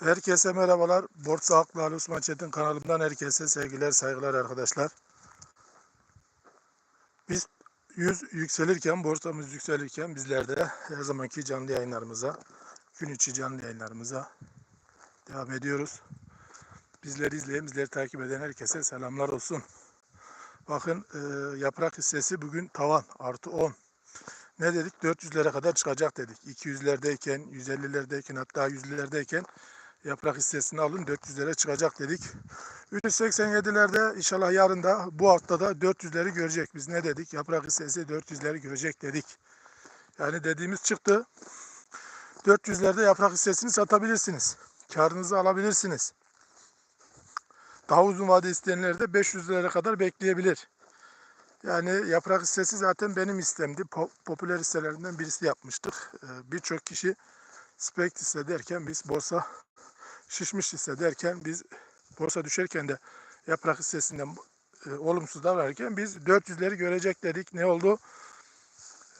Herkese merhabalar. Borsa Haklı Osman Çetin kanalımdan herkese sevgiler, saygılar arkadaşlar. Biz 100 yükselirken, borsamız yükselirken bizler de her zamanki canlı yayınlarımıza, gün içi canlı yayınlarımıza devam ediyoruz. Bizleri izleyen, bizleri takip eden herkese selamlar olsun. Bakın e, yaprak hissesi bugün tavan artı 10. Ne dedik? 400'lere kadar çıkacak dedik. 200'lerdeyken, 150'lerdeyken hatta 100'lerdeyken yaprak hissesini alın 400'lere çıkacak dedik. 387'lerde inşallah yarın da bu haftada 400'leri görecek. Biz ne dedik? Yaprak hissesi 400'leri görecek dedik. Yani dediğimiz çıktı. 400'lerde yaprak hissesini satabilirsiniz. Karınızı alabilirsiniz. Daha uzun vade isteyenler de 500'lere kadar bekleyebilir. Yani yaprak hissesi zaten benim istemdi. Po- popüler hisselerinden birisi yapmıştık. Ee, Birçok kişi spekt hisse derken biz borsa şişmiş hisse derken biz borsa düşerken de yaprak hissesinden e, olumsuz davranırken biz 400'leri görecek dedik. Ne oldu?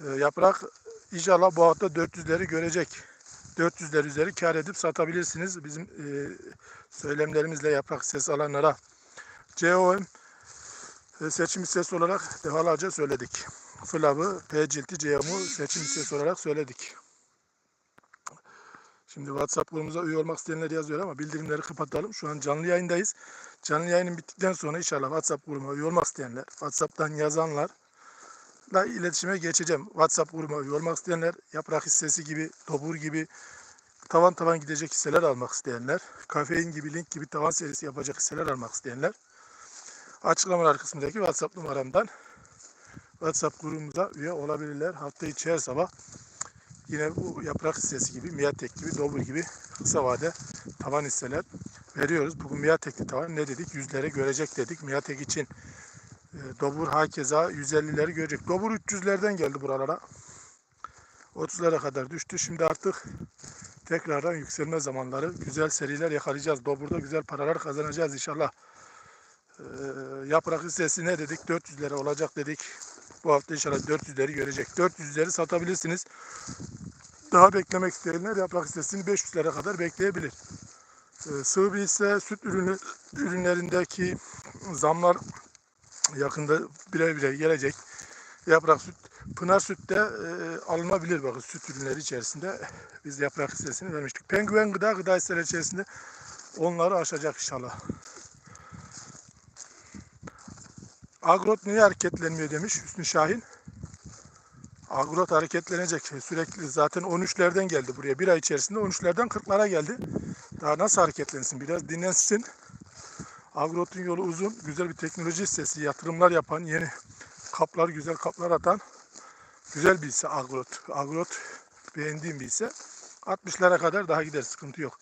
E, yaprak inşallah bu hafta 400'leri görecek. 400'ler üzeri kar edip satabilirsiniz. Bizim e, söylemlerimizle yaprak hissesi alanlara. COM e, seçim hissesi olarak defalarca söyledik. Flav'ı, P cilti CM'u seçim hissesi olarak söyledik. Şimdi WhatsApp grubumuza üye olmak isteyenler yazıyor ama bildirimleri kapatalım. Şu an canlı yayındayız. Canlı yayının bittikten sonra inşallah WhatsApp grubuma üye olmak isteyenler, WhatsApp'tan yazanlarla iletişime geçeceğim. WhatsApp grubuma üye olmak isteyenler, yaprak hissesi gibi, topur gibi tavan tavan gidecek hisseler almak isteyenler, kafein gibi, link gibi tavan serisi yapacak hisseler almak isteyenler, açıklamalar kısmındaki WhatsApp numaramdan WhatsApp grubumuza üye olabilirler. Hafta içi her sabah Yine bu yaprak hissesi gibi, Miatek gibi, Dobur gibi kısa vade tavan hisseler veriyoruz. Bugün Miatek'li tavan ne dedik? Yüzlere görecek dedik. Miatek için e, Dobur hakeza 150'leri görecek. Dobur 300'lerden geldi buralara. 30'lara kadar düştü. Şimdi artık tekrardan yükselme zamanları. Güzel seriler yakalayacağız. Dobur'da güzel paralar kazanacağız inşallah. E, yaprak hissesi ne dedik? 400'lere olacak dedik. Bu hafta inşallah 400'leri görecek. 400'leri satabilirsiniz. Daha beklemek isteyenler yaprak hissesini 500'lere kadar bekleyebilir. Ee, sığ bir hisse süt ürünü, ürünlerindeki zamlar yakında bire bire gelecek. Yaprak süt, pınar süt de e, alınabilir bakın süt ürünleri içerisinde. Biz yaprak hissesini vermiştik. Penguen gıda gıda hisseleri içerisinde onları aşacak inşallah. Agrot niye hareketlenmiyor demiş Hüsnü Şahin. Agrot hareketlenecek sürekli zaten 13'lerden geldi buraya. Bir ay içerisinde 13'lerden 40'lara geldi. Daha nasıl hareketlensin? Biraz dinlensin. Agrot'un yolu uzun. Güzel bir teknoloji hissesi. Yatırımlar yapan, yeni kaplar, güzel kaplar atan güzel bir hisse Agrot. Agrot beğendiğim bir hisse. 60'lara kadar daha gider. Sıkıntı yok.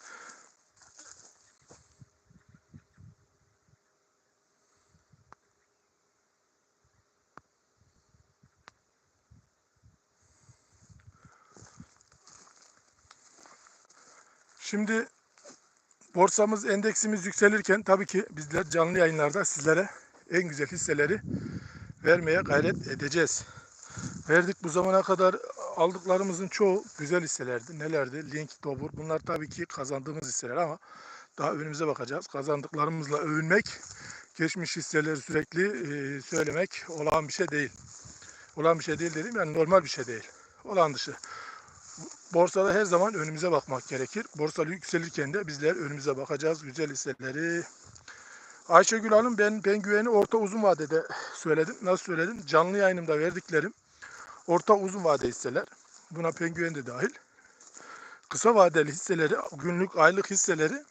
Şimdi borsamız, endeksimiz yükselirken tabii ki bizler canlı yayınlarda sizlere en güzel hisseleri vermeye gayret edeceğiz. Verdik bu zamana kadar aldıklarımızın çoğu güzel hisselerdi. Nelerdi? Link, Dobur. Bunlar tabii ki kazandığımız hisseler ama daha önümüze bakacağız. Kazandıklarımızla övünmek, geçmiş hisseleri sürekli e, söylemek olan bir şey değil. Olan bir şey değil dedim yani normal bir şey değil. Olan dışı borsada her zaman önümüze bakmak gerekir. Borsa yükselirken de bizler önümüze bakacağız. Güzel hisseleri. Ayşegül Hanım ben pengueni orta uzun vadede söyledim. Nasıl söyledim? Canlı yayınımda verdiklerim orta uzun vade hisseler. Buna penguen de dahil. Kısa vadeli hisseleri, günlük, aylık hisseleri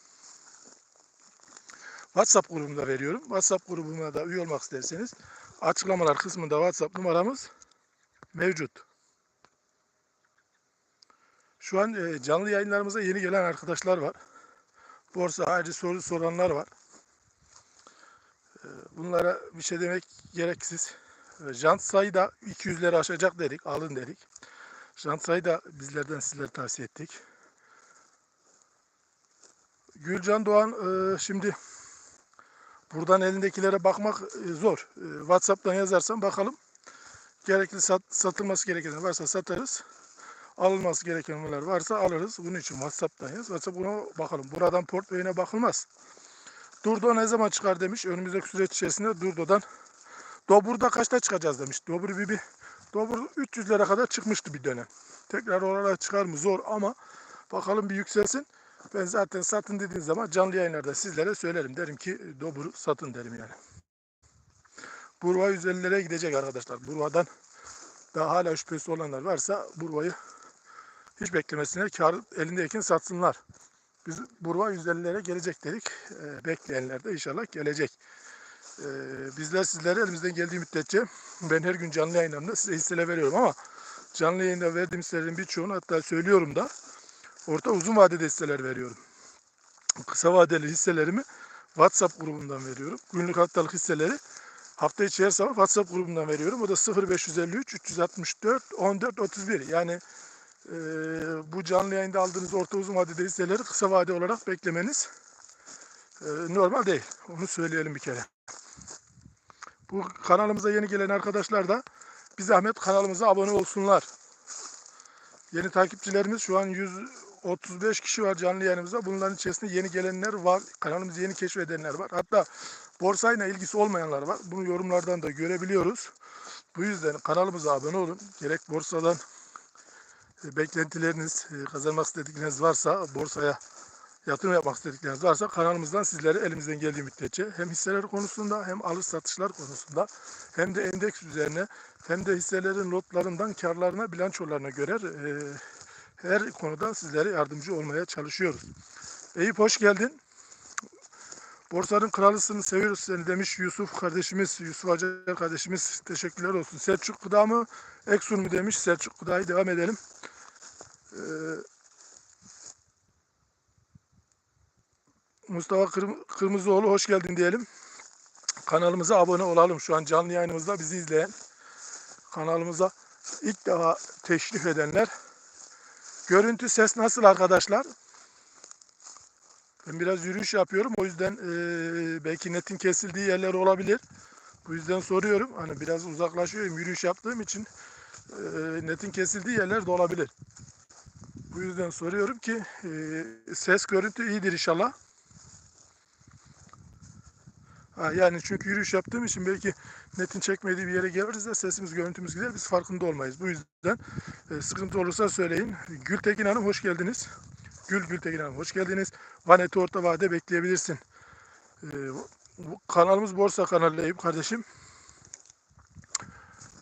WhatsApp grubumda veriyorum. WhatsApp grubuna da üye olmak isterseniz açıklamalar kısmında WhatsApp numaramız mevcut. Şu an e, canlı yayınlarımıza yeni gelen arkadaşlar var. Borsa harici soru soranlar var. E, bunlara bir şey demek gereksiz. E, jant sayı da 200'leri aşacak dedik. Alın dedik. Jant sayı da bizlerden sizlere tavsiye ettik. Gülcan Doğan e, şimdi buradan elindekilere bakmak e, zor. E, WhatsApp'tan yazarsan bakalım. Gerekli sat, satılması gereken varsa satarız. Alınması gerekenler varsa alırız. Bunun için WhatsApp'tayız. WhatsApp buna bakalım. Buradan portföyüne bakılmaz. Durdo ne zaman çıkar demiş. Önümüzdeki süreç içerisinde Durdo'dan Dobur'da kaçta çıkacağız demiş. Dobur bir, bir Dobur 300'lere kadar çıkmıştı bir dönem. Tekrar oralara çıkar mı zor ama bakalım bir yükselsin. Ben zaten satın dediğin zaman canlı yayınlarda sizlere söylerim. Derim ki Dobur'u satın derim yani. Burva 150'lere gidecek arkadaşlar. Burva'dan daha hala şüphesi olanlar varsa Burva'yı hiç beklemesine kar elindeyken satsınlar. Biz Burva 150'lere gelecek dedik. Ee, bekleyenler de inşallah gelecek. Ee, bizler sizlere elimizden geldiği müddetçe ben her gün canlı yayınlarımda size hisseler veriyorum ama canlı yayında verdiğim hisselerin birçoğunu hatta söylüyorum da orta uzun vadede hisseler veriyorum. Kısa vadeli hisselerimi WhatsApp grubundan veriyorum. Günlük haftalık hisseleri hafta içi her sabah WhatsApp grubundan veriyorum. O da 0553 364 14 31. Yani e, bu canlı yayında aldığınız orta uzun vadede hisseleri kısa vade olarak beklemeniz e, normal değil. Onu söyleyelim bir kere. Bu kanalımıza yeni gelen arkadaşlar da bir zahmet kanalımıza abone olsunlar. Yeni takipçilerimiz şu an 135 kişi var canlı yayınımızda. Bunların içerisinde yeni gelenler var. Kanalımızı yeni keşfedenler var. Hatta borsayla ilgisi olmayanlar var. Bunu yorumlardan da görebiliyoruz. Bu yüzden kanalımıza abone olun. Gerek borsadan beklentileriniz, e, kazanmak istedikleriniz varsa, borsaya yatırım yapmak istedikleriniz varsa kanalımızdan sizlere elimizden geldiği müddetçe hem hisseler konusunda hem alış satışlar konusunda hem de endeks üzerine hem de hisselerin lotlarından karlarına, bilançolarına göre e, her konuda sizlere yardımcı olmaya çalışıyoruz. Eyüp hoş geldin. Borsanın kralısın seviyoruz seni demiş Yusuf kardeşimiz, Yusuf Acar kardeşimiz. Teşekkürler olsun. Selçuk Gıda mı, Eksun mu demiş. Selçuk Gıda'yı devam edelim. Ee, Mustafa Kırm- Kırmızıoğlu hoş geldin diyelim. Kanalımıza abone olalım. Şu an canlı yayınımızda bizi izleyen, kanalımıza ilk defa teşrif edenler. Görüntü ses nasıl arkadaşlar? Ben biraz yürüyüş yapıyorum. O yüzden eee, belki netin kesildiği yerler olabilir. Bu yüzden soruyorum. Hani biraz uzaklaşıyorum yürüyüş yaptığım için eee, netin kesildiği yerler de olabilir. Bu yüzden soruyorum ki eee, ses görüntü iyidir inşallah. Ha, yani çünkü yürüyüş yaptığım için belki netin çekmediği bir yere geliriz de sesimiz görüntümüz gider biz farkında olmayız. Bu yüzden e, sıkıntı olursa söyleyin. Gültekin Hanım hoş geldiniz. Gül Gültekin Hanım hoş geldiniz. Vaneti orta vade bekleyebilirsin. E, kanalımız Borsa kanalı Eyüp kardeşim.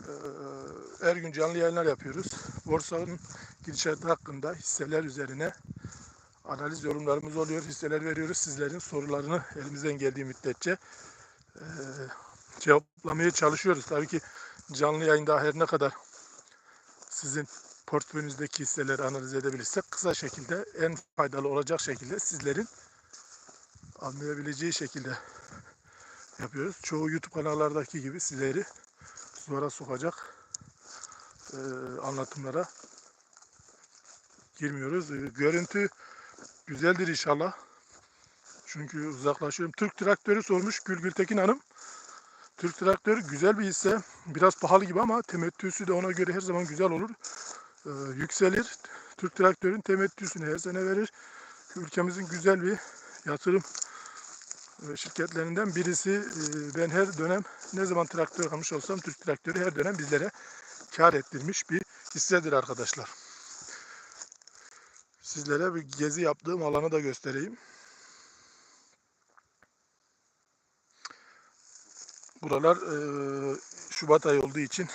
E, her gün canlı yayınlar yapıyoruz. Borsanın gidişatı hakkında hisseler üzerine analiz yorumlarımız oluyor. Hisseler veriyoruz. Sizlerin sorularını elimizden geldiği müddetçe e, cevaplamaya çalışıyoruz. Tabii ki canlı yayında her ne kadar sizin portföyünüzdeki hisseleri analiz edebilirsek kısa şekilde en faydalı olacak şekilde sizlerin anlayabileceği şekilde yapıyoruz. Çoğu YouTube kanallardaki gibi sizleri zora sokacak e, anlatımlara girmiyoruz. E, görüntü güzeldir inşallah. Çünkü uzaklaşıyorum. Türk traktörü sormuş Gül Gültekin Hanım. Türk traktörü güzel bir hisse. Biraz pahalı gibi ama temettüsü de ona göre her zaman güzel olur. Ee, yükselir. Türk traktörün temettüsünü her sene verir. Ülkemizin güzel bir yatırım e, şirketlerinden birisi. Ee, Ben her dönem ne zaman traktör almış olsam Türk traktörü her dönem bizlere kar ettirmiş bir hissedir arkadaşlar. Sizlere bir gezi yaptığım alanı da göstereyim. Buralar e, Şubat ayı olduğu için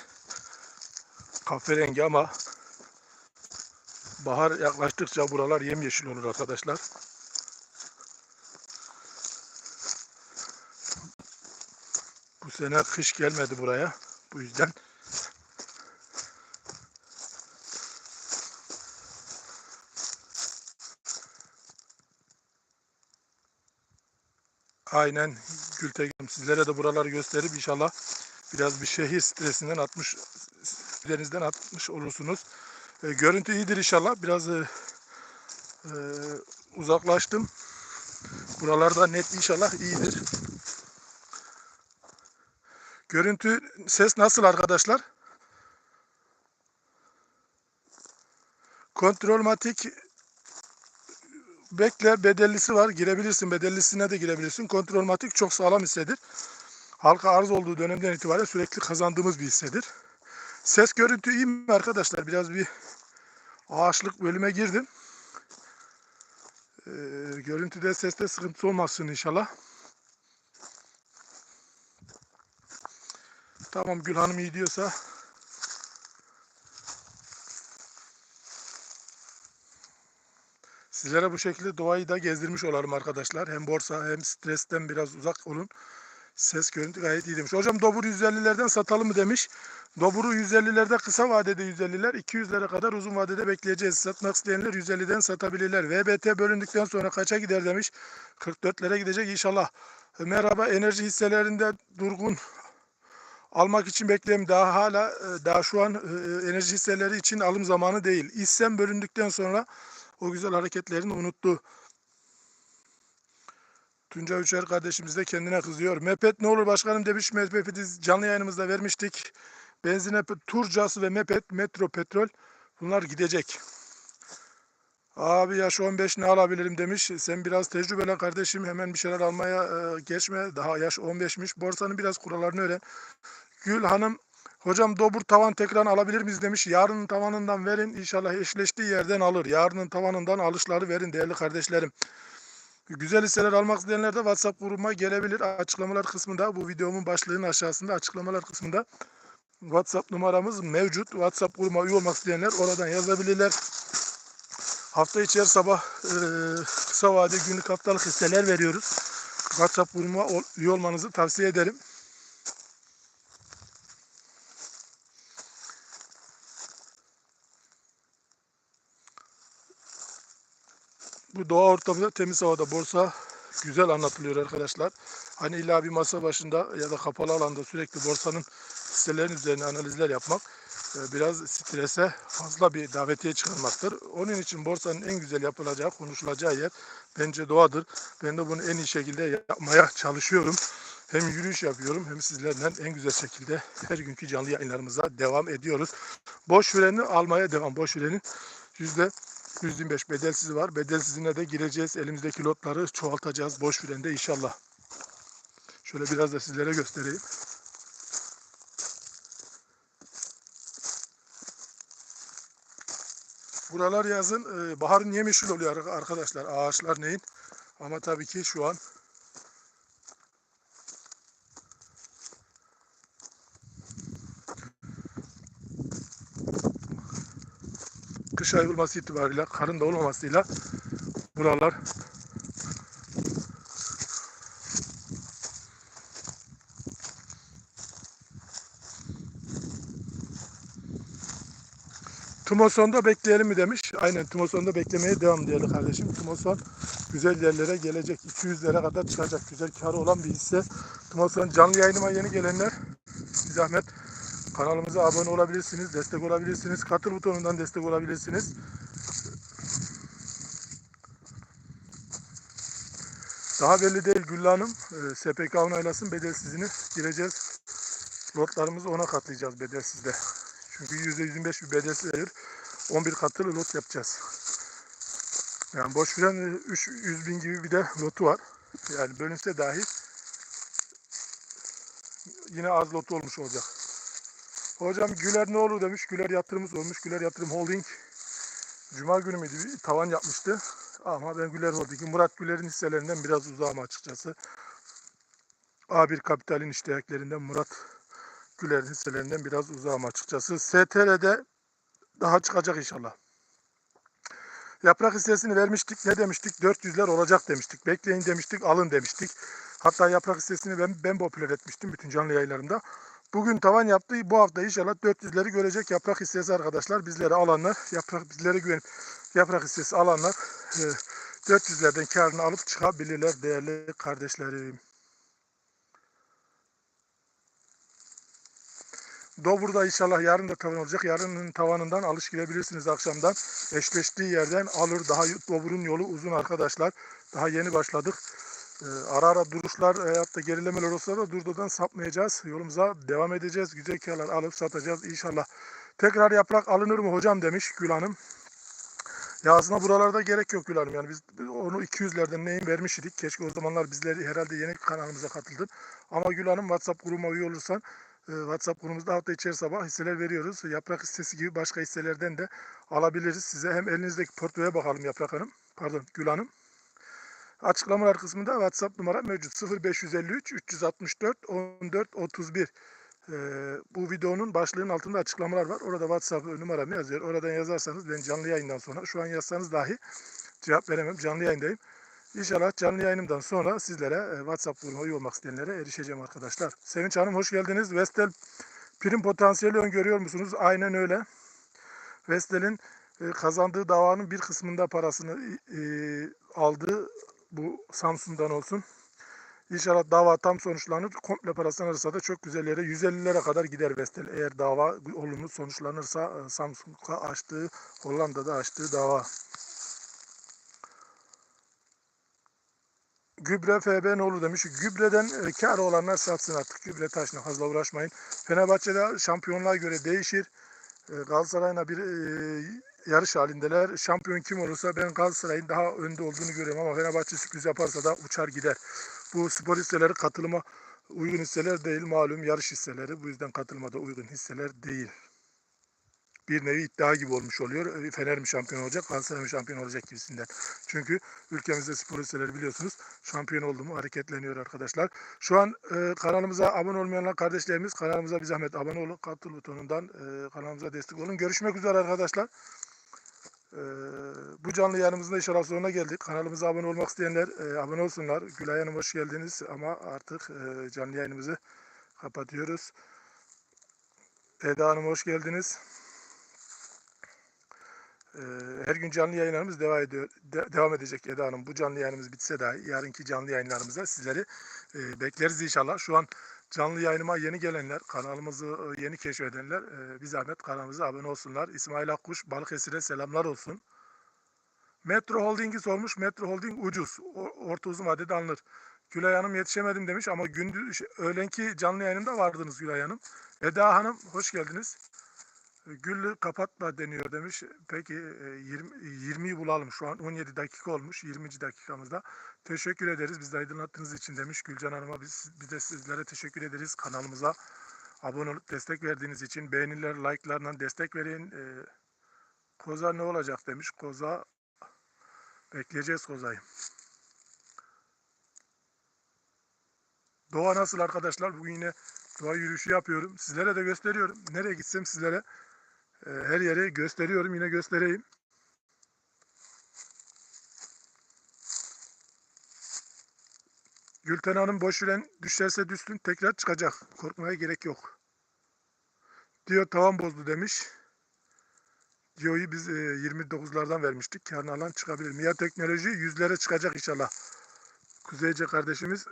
kahverengi ama bahar yaklaştıkça buralar yemyeşil olur arkadaşlar. Bu sene kış gelmedi buraya. Bu yüzden Aynen Gültekin. Sizlere de buraları gösterip inşallah biraz bir şehir stresinden atmış denizdden atmış olursunuz. E, görüntü iyidir inşallah. Biraz e, e, uzaklaştım. Buralarda net inşallah iyidir. Görüntü ses nasıl arkadaşlar? Kontrolmatik bekle bedellisi var. Girebilirsin. Bedellisine de girebilirsin. Kontrolmatik çok sağlam hissedir. Halka arz olduğu dönemden itibaren sürekli kazandığımız bir hissedir. Ses görüntü iyi mi arkadaşlar? Biraz bir ağaçlık bölüme girdim. Ee, görüntüde seste sıkıntı olmasın inşallah. Tamam Gül Hanım iyi diyorsa Sizlere bu şekilde doğayı da gezdirmiş olalım arkadaşlar. Hem borsa hem stresten biraz uzak olun. Ses görüntü gayet iyi demiş. Hocam Dobur 150'lerden satalım mı demiş. Dobur'u 150'lerde kısa vadede 150'ler, 200'lere kadar uzun vadede bekleyeceğiz. Satmak isteyenler 150'den satabilirler. VBT bölündükten sonra kaça gider demiş. 44'lere gidecek inşallah. Merhaba enerji hisselerinde durgun almak için bekleyeyim. Daha hala e, daha şu an e, enerji hisseleri için alım zamanı değil. İssem bölündükten sonra o güzel hareketlerini unuttu. Tunca Üçer kardeşimiz de kendine kızıyor. Mepet ne olur başkanım demiş. Mepet'i canlı yayınımızda vermiştik. Benzine Turcası ve Mepet, Metro Petrol bunlar gidecek. Abi yaş 15 ne alabilirim demiş. Sen biraz tecrübeli kardeşim hemen bir şeyler almaya e, geçme. Daha yaş 15'miş. Borsanın biraz kurallarını öğren. Gül Hanım Hocam dobur tavan tekrar alabilir miyiz demiş. Yarının tavanından verin. İnşallah eşleştiği yerden alır. Yarının tavanından alışları verin değerli kardeşlerim. Güzel hisseler almak isteyenler de WhatsApp grubuma gelebilir. Açıklamalar kısmında bu videomun başlığının aşağısında açıklamalar kısmında WhatsApp numaramız mevcut. WhatsApp grubuma üye olmak isteyenler oradan yazabilirler. Hafta içi her sabah e, kısa vade günlük haftalık hisseler veriyoruz. WhatsApp grubuma üye olmanızı tavsiye ederim. Bu doğa ortamında temiz havada borsa güzel anlatılıyor arkadaşlar. Hani illa bir masa başında ya da kapalı alanda sürekli borsanın hisselerin üzerine analizler yapmak e, biraz strese fazla bir davetiye çıkarmaktır. Onun için borsanın en güzel yapılacağı, konuşulacağı yer bence doğadır. Ben de bunu en iyi şekilde yapmaya çalışıyorum. Hem yürüyüş yapıyorum hem sizlerle en güzel şekilde her günkü canlı yayınlarımıza devam ediyoruz. Boş vereni almaya devam. Boş verenin yüzde 125 bedelsiz var. Bedelsizine de gireceğiz. Elimizdeki lotları çoğaltacağız. Boş frende inşallah. Şöyle biraz da sizlere göstereyim. Buralar yazın e, baharın yemişil oluyor arkadaşlar. Ağaçlar neyin? Ama tabii ki şu an kış ayı olması itibariyle karın da olmamasıyla buralar Tumoson'da bekleyelim mi demiş. Aynen Tumoson'da beklemeye devam diyelim kardeşim. Tumoson güzel yerlere gelecek. 200'lere kadar çıkacak. Güzel karı olan bir hisse. Tumoson canlı yayınıma yeni gelenler bir zahmet Kanalımıza abone olabilirsiniz, destek olabilirsiniz. Katıl butonundan destek olabilirsiniz. Daha belli değil Güllü Hanım. E, SPK onaylasın bedelsizini gireceğiz. Lotlarımızı ona katlayacağız bedelsizde. Çünkü %125 bir bedelsiz verir. 11 katılı lot yapacağız. Yani boş veren 300 bin gibi bir de lotu var. Yani bölünse dahi yine az lot olmuş olacak. Hocam Güler ne olur demiş. Güler yatırımız olmuş. Güler Yatırım Holding. Cuma günü müydü? Tavan yapmıştı. Ama ben Güler Holding'in Murat Güler'in hisselerinden biraz uzağım açıkçası. A1 Kapital'in iştiyaklerinden Murat Güler'in hisselerinden biraz uzağım açıkçası. STR'de daha çıkacak inşallah. Yaprak hissesini vermiştik. Ne demiştik? 400'ler olacak demiştik. Bekleyin demiştik. Alın demiştik. Hatta yaprak hissesini ben, ben popüler etmiştim bütün canlı yayınlarımda. Bugün tavan yaptı. Bu hafta inşallah 400'leri görecek yaprak hissesi arkadaşlar. Bizlere alanlar, yaprak bizlere güvenip yaprak hissesi alanlar 400'lerden e, karını alıp çıkabilirler değerli kardeşlerim. Dobur'da inşallah yarın da tavan olacak. Yarının tavanından alış girebilirsiniz akşamdan. Eşleştiği yerden alır. Daha Dobur'un yolu uzun arkadaşlar. Daha yeni başladık. Ee, ara ara duruşlar veyahut da gerilemeler olsa da durdudan sapmayacağız. Yolumuza devam edeceğiz. Güzel kiralar alıp satacağız inşallah. Tekrar yaprak alınır mı hocam demiş Gül Hanım. Ya aslında buralarda gerek yok Gül Hanım. Yani biz onu 200'lerden neyin vermiş idik. Keşke o zamanlar bizleri herhalde yeni kanalımıza katıldın. Ama Gül Hanım WhatsApp grubuma üye olursan e, WhatsApp grubumuzda hafta içeri sabah hisseler veriyoruz. Yaprak hissesi gibi başka hisselerden de alabiliriz size. Hem elinizdeki portföye bakalım Yaprak Hanım. Pardon Gül Hanım. Açıklamalar kısmında WhatsApp numara mevcut. 0553 364 14 31. Ee, bu videonun başlığının altında açıklamalar var. Orada WhatsApp numaramı yazıyor. Oradan yazarsanız ben canlı yayından sonra şu an yazsanız dahi cevap veremem. Canlı yayındayım. İnşallah canlı yayınımdan sonra sizlere e, WhatsApp grubuna üye olmak isteyenlere erişeceğim arkadaşlar. Sevinç Hanım hoş geldiniz. Vestel prim potansiyeli öngörüyor musunuz? Aynen öyle. Vestel'in e, kazandığı davanın bir kısmında parasını aldığı bu Samsun'dan olsun. İnşallah dava tam sonuçlanır. Komple parasını alırsa da çok güzel yere 150'lere kadar gider Vestel. Eğer dava olumlu sonuçlanırsa e, Samsung'a açtığı, Hollanda'da açtığı dava. Gübre FB ne olur demiş. Gübreden e, kar olanlar satsın artık. Gübre taşına fazla uğraşmayın. Fenerbahçe'de şampiyonluğa göre değişir. E, Galatasaray'la bir e, yarış halindeler. Şampiyon kim olursa ben Galatasaray'ın daha önde olduğunu görüyorum ama Fenerbahçe sürpriz yaparsa da uçar gider. Bu spor hisseleri katılıma uygun hisseler değil malum yarış hisseleri. Bu yüzden katılmada uygun hisseler değil. Bir nevi iddia gibi olmuş oluyor. E, Fener mi şampiyon olacak, Galatasaray mı şampiyon olacak gibisinden. Çünkü ülkemizde spor hisseleri biliyorsunuz şampiyon oldu mu hareketleniyor arkadaşlar. Şu an e, kanalımıza abone olmayan kardeşlerimiz kanalımıza bir zahmet abone olun. Katıl butonundan e, kanalımıza destek olun. Görüşmek üzere arkadaşlar. Ee, bu canlı yayınımızın inşallah sonuna geldik. Kanalımıza abone olmak isteyenler e, abone olsunlar. Gülay Hanım hoş geldiniz ama artık e, canlı yayınımızı kapatıyoruz. Eda Hanım hoş geldiniz. Ee, her gün canlı yayınlarımız devam ediyor, de- devam edecek Eda Hanım. Bu canlı yayınımız bitse dahi yarınki canlı yayınlarımızda sizleri e, bekleriz inşallah. Şu an canlı yayınıma yeni gelenler, kanalımızı e, yeni keşfedenler e, bir zahmet kanalımıza abone olsunlar. İsmail Akkuş, Balıkesir'e selamlar olsun. Metro Holding'i sormuş. Metro Holding ucuz. Orta uzun vadede alınır. Gülay Hanım yetişemedim demiş ama gündüz şey, öğlenki canlı yayınımda vardınız Gülay Hanım. Eda Hanım hoş geldiniz. Güllü kapatma deniyor demiş. Peki e, 20 20'yi bulalım. Şu an 17 dakika olmuş. 20. dakikamızda. Teşekkür ederiz. Bizi aydınlattığınız için demiş Gülcan Hanım'a. Biz, biz de sizlere teşekkür ederiz. Kanalımıza abone olup destek verdiğiniz için. Beğeniler, like'larla destek verin. E, koza ne olacak demiş. Koza bekleyeceğiz Koza'yı. Doğa nasıl arkadaşlar? Bugün yine doğa yürüyüşü yapıyorum. Sizlere de gösteriyorum. Nereye gitsem sizlere e, her yeri gösteriyorum. Yine göstereyim. Gülten Hanım boş yüren düşerse düşsün tekrar çıkacak. Korkmaya gerek yok. Diyor tavan bozdu demiş. Diyo'yu biz e, 29'lardan vermiştik. Karnı alan çıkabilir. Mia Teknoloji yüzlere çıkacak inşallah. Kuzeyce kardeşimiz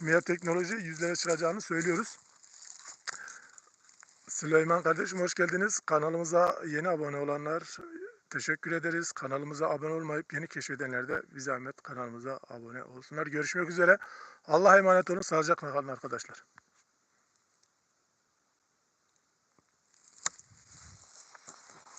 Mia Teknoloji yüzlere çıkacağını söylüyoruz. Süleyman kardeşim hoş geldiniz. Kanalımıza yeni abone olanlar teşekkür ederiz. Kanalımıza abone olmayıp yeni keşfedenler de bir zahmet kanalımıza abone olsunlar. Görüşmek üzere. Allah'a emanet olun. Sağlıcakla kalın arkadaşlar.